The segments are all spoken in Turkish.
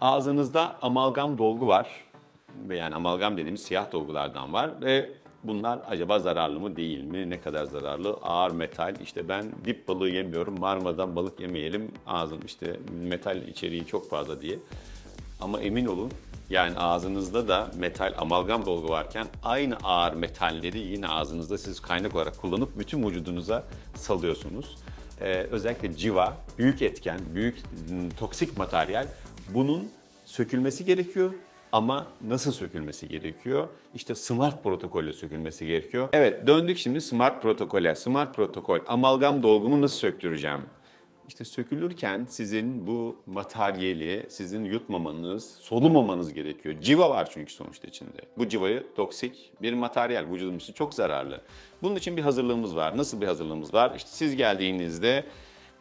Ağzınızda amalgam dolgu var. Yani amalgam dediğimiz siyah dolgulardan var ve bunlar acaba zararlı mı değil mi? Ne kadar zararlı? Ağır metal. İşte ben dip balığı yemiyorum. Marmara'dan balık yemeyelim. Ağzım işte metal içeriği çok fazla diye. Ama emin olun yani ağzınızda da metal amalgam dolgu varken aynı ağır metalleri yine ağzınızda siz kaynak olarak kullanıp bütün vücudunuza salıyorsunuz. Ee, özellikle civa büyük etken, büyük m, toksik materyal. Bunun sökülmesi gerekiyor ama nasıl sökülmesi gerekiyor? İşte SMART protokolle sökülmesi gerekiyor. Evet döndük şimdi SMART protokole. SMART protokol amalgam dolgumu nasıl söktüreceğim? İşte sökülürken sizin bu materyali sizin yutmamanız, solumamanız gerekiyor. Civa var çünkü sonuçta içinde. Bu civayı toksik bir materyal, vücudumuz için çok zararlı. Bunun için bir hazırlığımız var. Nasıl bir hazırlığımız var? İşte siz geldiğinizde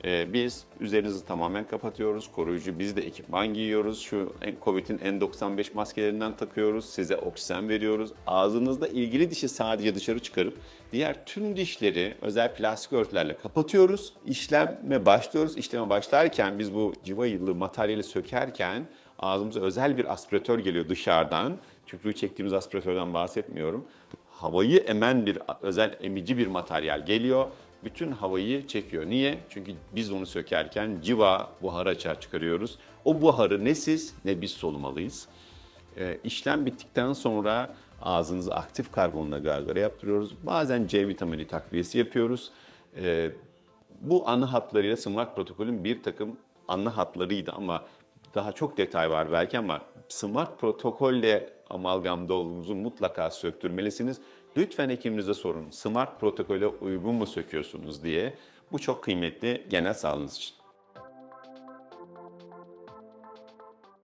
e, biz üzerinizi tamamen kapatıyoruz. Koruyucu biz de ekipman giyiyoruz. Şu Covid'in N95 maskelerinden takıyoruz. Size oksijen veriyoruz. Ağzınızda ilgili dişi sadece dışarı çıkarıp diğer tüm dişleri özel plastik örtülerle kapatıyoruz. İşleme başlıyoruz. İşleme başlarken biz bu civa yıllı materyali sökerken ağzımıza özel bir aspiratör geliyor dışarıdan. Tüplüğü çektiğimiz aspiratörden bahsetmiyorum. Havayı emen bir özel emici bir materyal geliyor bütün havayı çekiyor. Niye? Çünkü biz onu sökerken civa buharı açığa çıkarıyoruz. O buharı ne siz ne biz solumalıyız. Ee, işlem bittikten sonra ağzınıza aktif karbonla gargara yaptırıyoruz. Bazen C vitamini takviyesi yapıyoruz. Ee, bu ana hatlarıyla SMART protokolün bir takım ana hatlarıydı ama daha çok detay var belki ama SMART protokolle amalgam dolgunuzu mutlaka söktürmelisiniz. Lütfen hekiminize sorun. SMART protokole uygun mu söküyorsunuz diye. Bu çok kıymetli genel sağlığınız için.